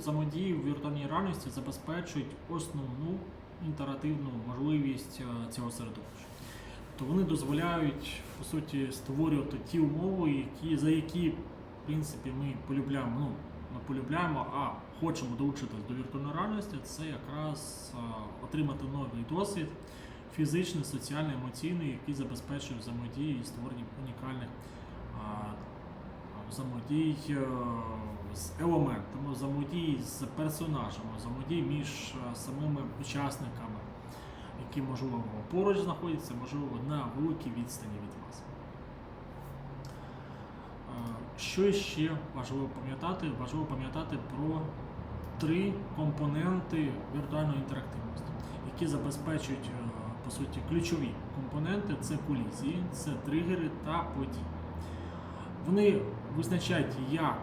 взаємодії в віртуальній реальності забезпечують основну інтерактивну можливість е, цього середовища. То вони дозволяють по суті створювати ті умови, які, за які в принципі ми полюбляємо. Ну, не полюбляємо, а хочемо долучитись до віртуальної реальності, це якраз е, отримати новий досвід, фізичний, соціальний, емоційний, який забезпечує взаємодії і створення унікальних а, взаємодій е, з елементами, взаємодій з персонажами, взаємодій між е, самими учасниками, які можливо поруч знаходяться, можливо на великій відстані від вас. Е, Що ще важливо пам'ятати? Важливо пам'ятати про три компоненти віртуальної інтерактивності, які забезпечують по суті ключові компоненти це колізії, це тригери та події. Вони визначають, як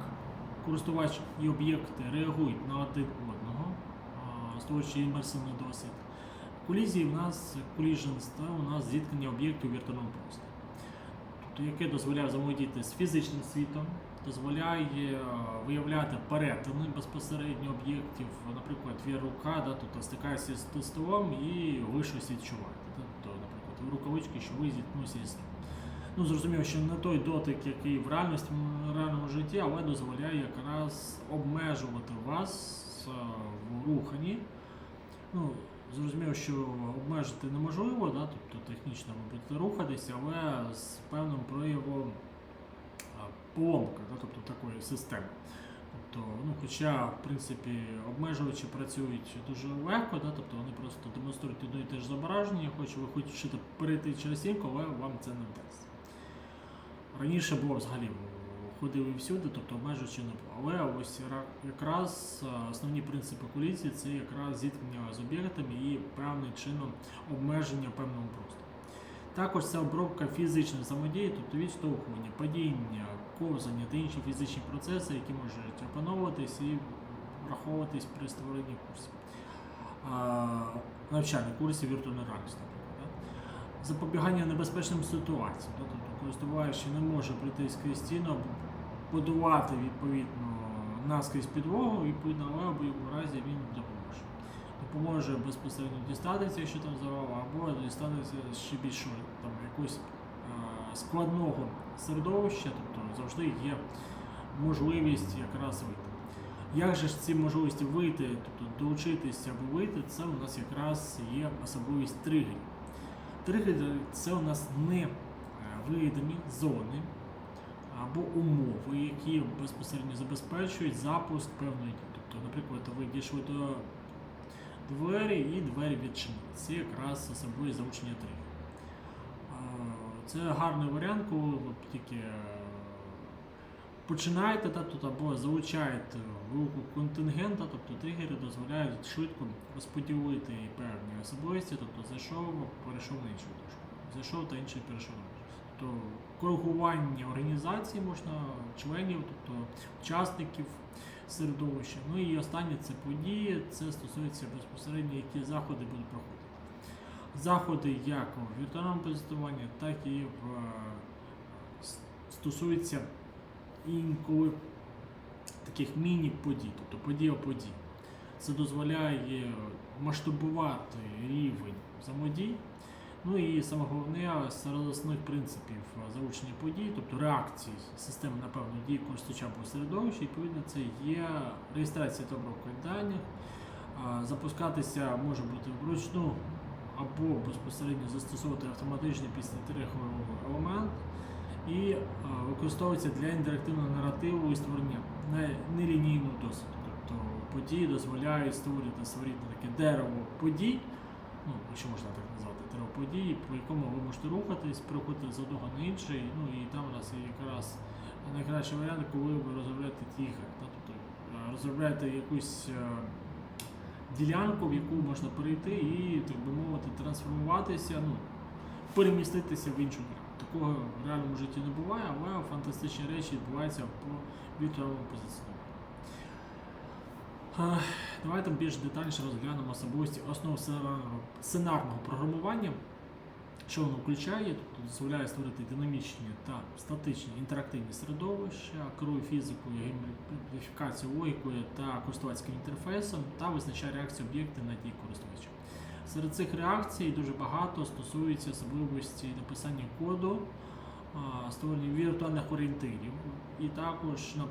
користувач і об'єкти реагують на один одного, створюючи імерсивний досвід. Колізії в нас collisions, це у нас зіткнення об'єктів у віртуальному просторі. Тобто, яке дозволяє взаємодіяти з фізичним світом, дозволяє виявляти перетини безпосередньо об'єктів, наприклад, твоя рука, да, тобто стикаєшся з столом і ви щось відчуваєте. Тобто, наприклад, рукавички, що ви зіткнулися з. Ну, зрозуміло, що не той дотик, який в реальності в реальному житті, але дозволяє якраз обмежувати вас е, в руханні. Ну, зрозуміло, що обмежити неможливо, да? тобто технічно ви будете рухатися, але з певним проявом а, поломки, да? тобто такої системи. Тобто, ну, хоча, в принципі, обмежувачі працюють дуже легко, да? тобто вони просто демонструють одне і те ж зображення, хоч ви хочете перейти через сімку, але вам це не вдасться. Раніше було взагалі ходили всюди, тобто обмежувачі не було. Але ось якраз основні принципи колізії це якраз зіткнення з об'єктами і певним чином обмеження певного простору. Також це обробка фізичної взаємодії, тобто відштовхування, падіння, ковзання та інші фізичні процеси, які можуть опановуватись і враховуватись при створенні курсів. А, навчальних курсів віртуальної реальності? Запобігання небезпечним ситуаціям. Тобто користувач не може прийти скрізь стіну, або будувати відповідно наскрізь підлогу, відповідно, але в будь-якому разі він допоможе. Допоможе безпосередньо дістатися, якщо там завал, або дістатися ще більше там, якогось е, складного середовища, тобто завжди є можливість якраз вийти. Як же ж ці можливості вийти, тобто долучитися або вийти, це у нас якраз є особливість тригерів. Тригери це у нас не е, видимі зони або умови, які безпосередньо забезпечують запуск певної дії. Тобто, наприклад, ви дійшли до двері і двері відчинили. Це якраз особливість залучення тригерів. Це гарний варіант, коли ви тільки е, починаєте тут або залучаєте велику контингента, тобто тригери дозволяють швидко розподілити певні особливості, тобто зайшов, перейшов на іншу дошку, зайшов та інший перейшов на. Тобто коригування організації можна членів, тобто учасників середовища. Ну і останнє це події, це стосується безпосередньо, які заходи будуть проходити. Заходи як в віртуальному позиціонуванні, так і в е, стосуються інколи таких міні-подій, тобто подія подій. Це дозволяє масштабувати рівень взаємодій. Ну і саме головне серед основних принципів залучення подій, тобто реакції системи на певну дію користувача або середовища, відповідно, це є реєстрація та обробка даних. Запускатися може бути вручну або безпосередньо застосовувати автоматичний після елемент і е, використовується для інтерактивного наративу і створення не- нелінійного досвіду. Тобто події дозволяють створити, створити таке дерево подій, ну, якщо можна так назвати, дерево подій, по якому ви можете рухатись, переходити з одного на інший. Ну і там у нас якраз найкращий варіант, коли ви розробляєте тігр. Тобто е, розробляєте якусь е, ділянку, в яку можна перейти і, так би мовити, трансформуватися, ну, переміститися в іншу ділянку. Такого в реальному житті не буває, але фантастичні речі відбуваються по віртуальному позиціонуванню. Е, Давайте більш детальніше розглянемо особливості основ сценарного, програмування. Що воно включає? Тобто дозволяє створити динамічні та статичні інтерактивні середовища, керує фізикою, гейміфікацією, логікою та користувацьким інтерфейсом та визначає реакцію об'єкти на дії користувача. Серед цих реакцій дуже багато стосується особливості написання коду, створення віртуальних орієнтирів і також на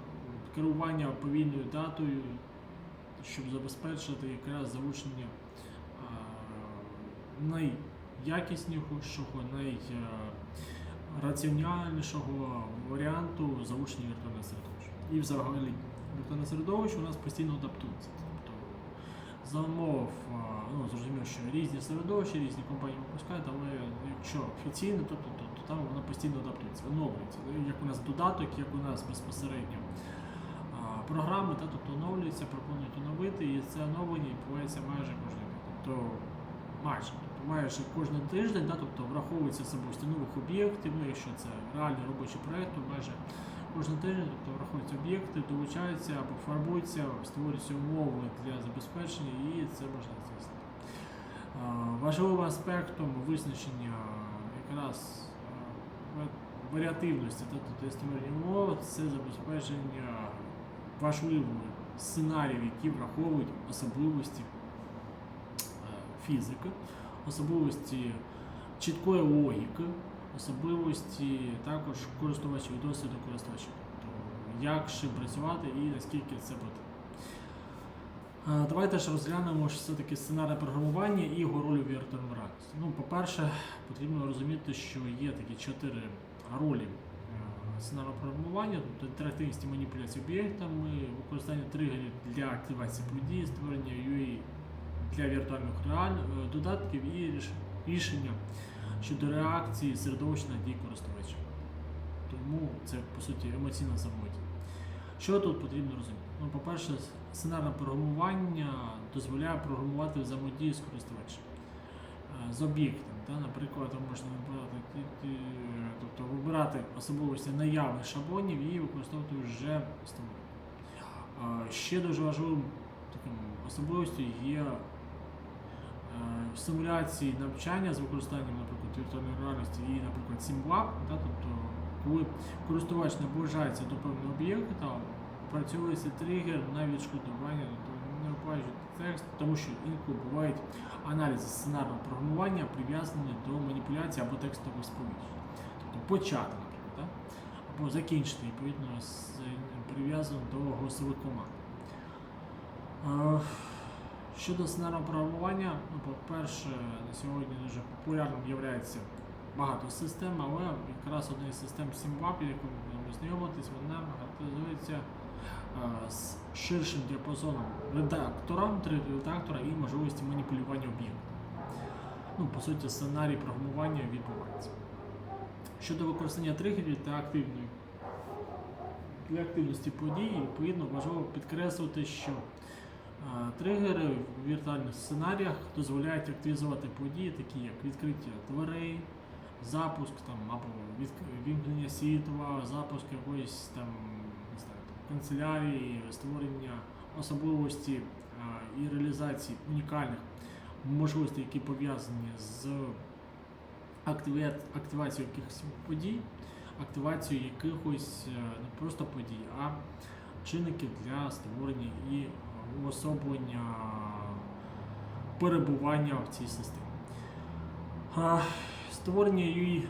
керування повільною датою, щоб забезпечити якраз залучення найякіснішого, найраціональнішого варіанту залучення віртуального середовища. І взагалі віртуальне середовище у нас постійно адаптується. За умов, а, ну зрозуміло, що різні середовища, різні компанії випускають, але якщо офіційно, то, то, то, там воно постійно адаптується, оновлюється. Як у нас додаток, як у нас безпосередньо програми, та, тобто оновлюється, пропонують оновити, і це оновлення відбувається майже кожен день. Тобто майже, тобто майже кожен тиждень, да, тобто враховується особисто нових об'єктів, ну якщо це реальний робочий проєкт, то майже кожен тиждень тобто, враховуються об'єкти, долучаються або фарбуються, створюються умови для забезпечення і це можна здійснити. Важливим аспектом визначення якраз варіативності та тобто, тестування умов це забезпечення важливих сценаріїв, які враховують особливості фізики, особливості чіткої логіки, особливості також користувачів, досвіду користувачів. Тобто, як чим працювати і наскільки це буде. Давайте ж розглянемо що все-таки сценарне програмування і його роль у віртуальному реальності. Ну, по-перше, потрібно розуміти, що є такі чотири ролі сценарного програмування, тобто інтерактивність і маніпуляція об'єктами, використання тригерів для активації подій, створення UI для віртуальних реаль... е, додатків і ріш- рішення щодо реакції середовища на дії користувача. Тому це по суті емоційна взаємодія. Що тут потрібно розуміти? Ну, по-перше, сценарне програмування дозволяє програмувати взаємодію з користувачем е, з об'єктом. Наприклад, можна вибирати, тобто вибирати особливості наявних шаблонів і використовувати вже створені. Е, Ще дуже важливим таким особливістю є симуляції навчання з використанням, наприклад, віртуальної реальності і, наприклад, SimLab, та, тобто, коли користувач наближається до певного об'єкта, працюється тригер на відшкодування, не оплачують текст, тому що інколи бувають аналізи сценарного програмування прив'язані до маніпуляції або текстових сповіщень. Тобто почати, наприклад, так? або закінчити відповідно прив'язано до голосових команд. Щодо сценарного програмування, ну, по-перше, на сьогодні дуже популярним є багато систем, але якраз одна із систем SimWap, яку ми будемо знайомитись, вона характеризується е, з ширшим діапазоном редактора, 3D-редактора і можливості маніпулювання об'єктом. Ну, по суті, сценарій програмування відбувається. Щодо використання тригерів та активної для активності подій, відповідно, важливо підкреслити, що Тригери в віртуальних сценаріях дозволяють активізувати події, такі як відкриття дверей, запуск там, або відк- вімкнення світла, запуск якоїсь там, не знаю, канцелярії, створення особливості а, і реалізації унікальних можливостей, які пов'язані з активацією якихось подій, активацією якихось е, не просто подій, а чинників для створення і е, уособлення перебування в цій системі. Створення UI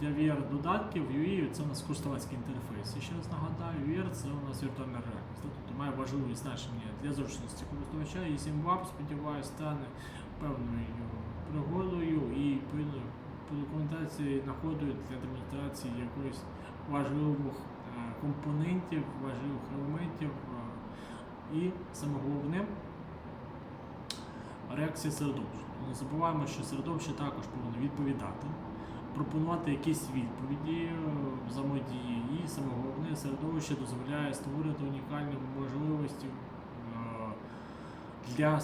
для VR-додатків. UI це у нас користувацький інтерфейс. І ще раз нагадаю, VR це у нас віртуальна реальність. Тобто має важливе значення для зручності користувача. І SimWap, сподіваюся, стане певною пригодою і відповідно по документації находою для демонстрації якоїсь важливих е, компонентів, важливих елементів. І саме головне реакція середовища. Не забуваємо, що середовище також повинно відповідати, пропонувати якісь відповіді, е, взаємодії, і саме головне середовище дозволяє створити унікальні можливості е, для е,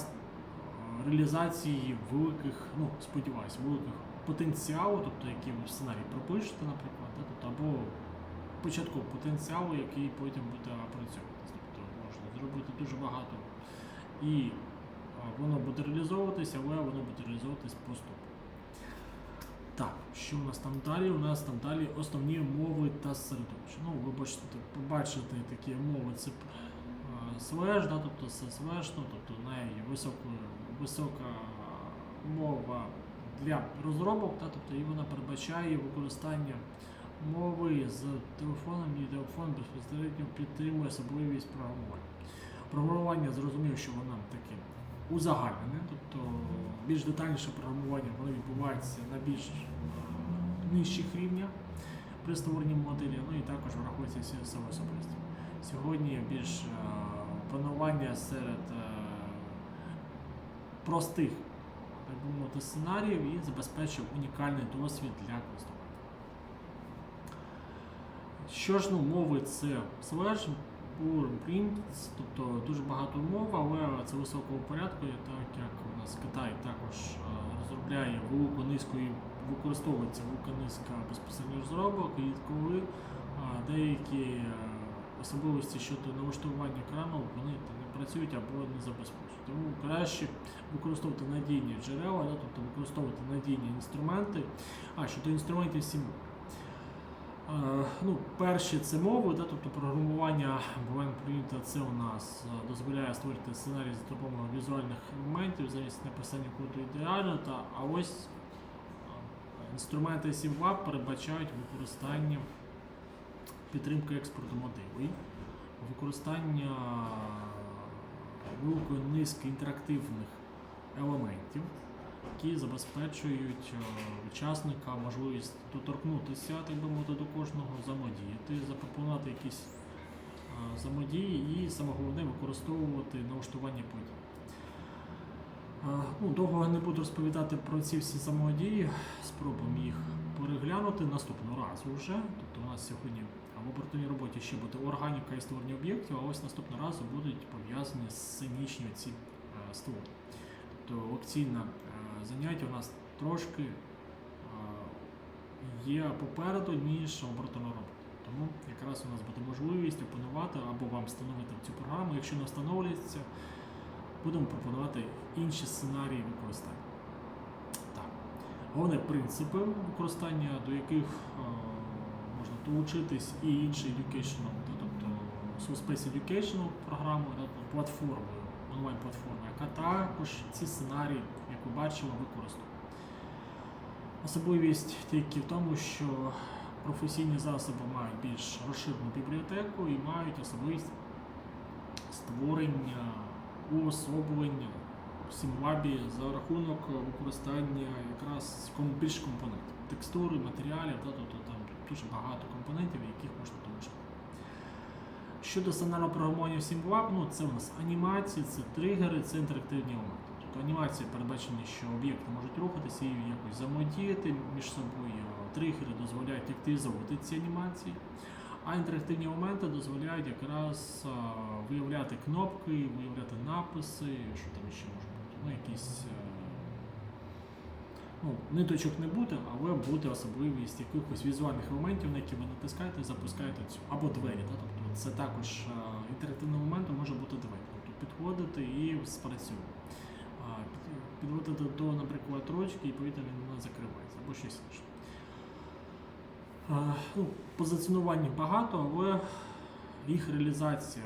реалізації великих, ну сподіваюся, великих потенціалу, тобто який ви в сценарій пропишете, наприклад, тобто, або початкового потенціалу, який потім буде опрацьовуватися. Тобто дуже багато і воно буде реалізовуватися, але воно буде реалізовуватись поступово. Так, Що у нас там далі? У нас там далі основні мови та середовища. Ну, ви бачите, побачите такі мови, це е, слеш, да, тобто це слеш, ну, тобто найвисока висока мова для розробок, да, тобто і вона передбачає використання мови з телефоном і телефон безпосередньо підтримує особливість програмування. Програмування зрозумів, що воно таке узагальнене, тобто більш детальніше програмування воно відбувається на більш нижчих рівнях при створенні моделі, ну і також враховується всі особи. Сьогодні більш е, планування серед е, простих так мовити, сценаріїв і забезпечив унікальний досвід для користувача. Що ж, ну, мови це Bourne, Print, тобто дуже багато мов, але це високого порядку, так як у нас Китай також е, розробляє велику низку і використовується велика низка безпосередньо розробок, і коли е, деякі е, особливості щодо налаштування екрану вони не працюють або не забезпечують. Тому краще використовувати надійні джерела, тобто використовувати надійні інструменти. А щодо інструментів сім. Е, Ну, перші це мови, да, тобто програмування Print це у нас е, дозволяє створити сценарій за допомогою візуальних елементів, замість написання коду ідеально, та, а ось е, інструменти SimWab передбачають використання підтримки експорту моделей, використання великої низки інтерактивних елементів, які забезпечують е, учасника можливість доторкнутися, так би мовити, до кожного, взаємодіяти, запропонувати якісь е, взаємодії і саме головне використовувати налаштування подій. Е, Ну, довго не буду розповідати про ці всі взаємодії, спробуємо їх переглянути наступного разу вже. Тобто у нас сьогодні в оперативній роботі ще буде органіка і створення об'єктів, а ось наступного разу будуть пов'язані з сценічні ці створення. Тобто лекційне е, заняття у нас трошки е, є попереду, ніж лабораторна робота. Тому якраз у нас буде можливість опанувати або вам встановити цю програму. Якщо не встановлюється, будемо пропонувати інші сценарії використання. Так. Головне принципи використання, до яких е, можна долучитись і інші educational, тобто Soulspace Educational тобто платформою, онлайн-платформою, яка також ці сценарії, як ви бачили. Особливість тільки в тому, що професійні засоби мають більш розширену бібліотеку і мають особливість створення, уособлення в сімлабі за рахунок використання якраз більш компонентів, текстури, матеріалів, та, тобто там дуже багато компонентів, яких можна долучити. Щодо сценарного програмування в SimLab, ну це у нас анімації, це тригери, це інтерактивні елементи. Тобто анімації передбачені, що об'єкти можуть рухатися і якось взаємодіяти між собою. Тригери дозволяють активізувати ці анімації, а інтерактивні моменти дозволяють якраз виявляти кнопки, виявляти написи, що там ще може бути, ну якісь. е, Ну, ниточок не буде, але буде особливість якихось візуальних елементів, на які ви натискаєте запускаєте цю. Або двері. Да? Тобто це також е, інтерактивним моментом може бути двері. Тобто підходити і спрацює. Підводити до, наприклад, ручки і повітря не закривається, або щось інше. Ну, позиціонувань багато, але їх реалізація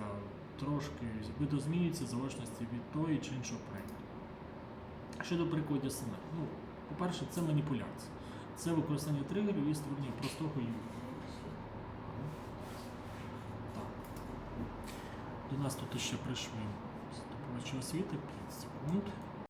трошки видозмінюється в залежності від тої чи іншого проєкту. Щодо прикладів сценарію. Ну, по-перше, це маніпуляція. Це використання тригерів і створення простого. Так. До нас тут ще прийшли здобувачі освіти 5 секунд.